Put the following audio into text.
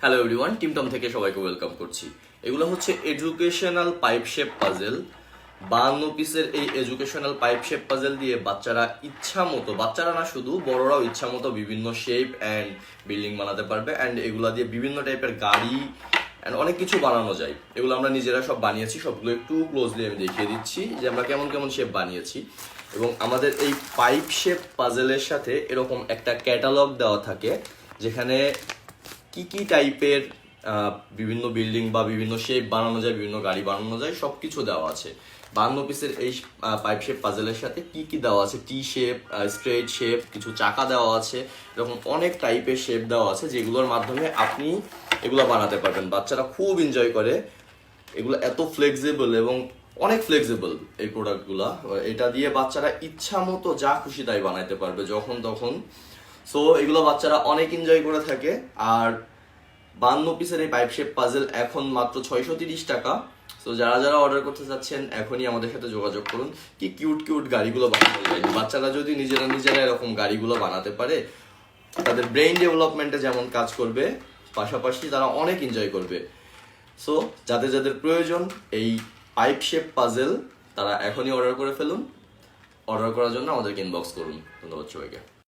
Hello everyone টিমটম থেকে সবাইকে welcome করছি। এগুলো হচ্ছে এডুকেশনাল পাইপ শেপ পাজেল বান্ন পিসের এই এডুকেশনাল পাইপ শেপ পাজেল দিয়ে বাচ্চারা ইচ্ছা মতো, বাচ্চারা না শুধু, বড়রাও ইচ্ছা মতো বিভিন্ন শেপ অ্যান্ড বিল্ডিং বানাতে পারবে অ্যান্ড এগুলা দিয়ে বিভিন্ন টাইপের গাড়ি অ্যান্ড অনেক কিছু বানানো যায়। এগুলো আমরা নিজেরা সব বানিয়েছি, সবগুলো একটু ক্লোজলি আমি দেখিয়ে দিচ্ছি যে আমরা কেমন কেমন শেপ বানিয়েছি। এবং আমাদের এই পাইপ শেপ পাজেলের সাথে এরকম একটা ক্যাটালগ দেওয়া থাকে, যেখানে কি কি টাইপের বিভিন্ন বিল্ডিং বা বিভিন্ন শেপ বানানো যায়, বিভিন্ন গাড়ি বানানো যায় সব কিছু দেওয়া আছে। বান্ন পিসের এই পাইপ শেপ পাজেলের সাথে কি কি দেওয়া আছে? টি শেপ স্ট্রেট শেপ কিছু চাকা দেওয়া আছে, এরকম অনেক টাইপের শেপ দেওয়া আছে, যেগুলোর মাধ্যমে আপনি এগুলো বানাতে পারবেন। বাচ্চারা খুব এনজয় করে। এগুলো এত ফ্লেক্সিবল এবং অনেক ফ্লেক্সিবল এই প্রোডাক্টগুলো এটা দিয়ে বাচ্চারা ইচ্ছা মতো যা খুশি তাই বানাইতে পারবে, যখন তখন সো এগুলো বাচ্চারা অনেক এনজয় করে থাকে। আর বান্ন পিসের এই পাইপ শেপ পাজেল এখন মাত্র ছয়শো তিরিশ টাকা। তো যারা যারা অর্ডার করতে চাচ্ছেন, এখনই আমাদের সাথে যোগাযোগ করুন। কি কিউট কিউট গাড়িগুলো বানানো যায়। বাচ্চারা যদি নিজেরা নিজেরা এরকম গাড়িগুলো বানাতে পারে, তাদের ব্রেইন ডেভেলপমেন্টে যেমন কাজ করবে, পাশাপাশি তারা অনেক এনজয় করবে। সো যাদের যাদের প্রয়োজন, এই পাইপ শেপ পাজেল তারা এখনই অর্ডার করে ফেলুন। অর্ডার করার জন্য আমাদেরকে ইনবক্স করুন। ধন্যবাদ সবাইকে।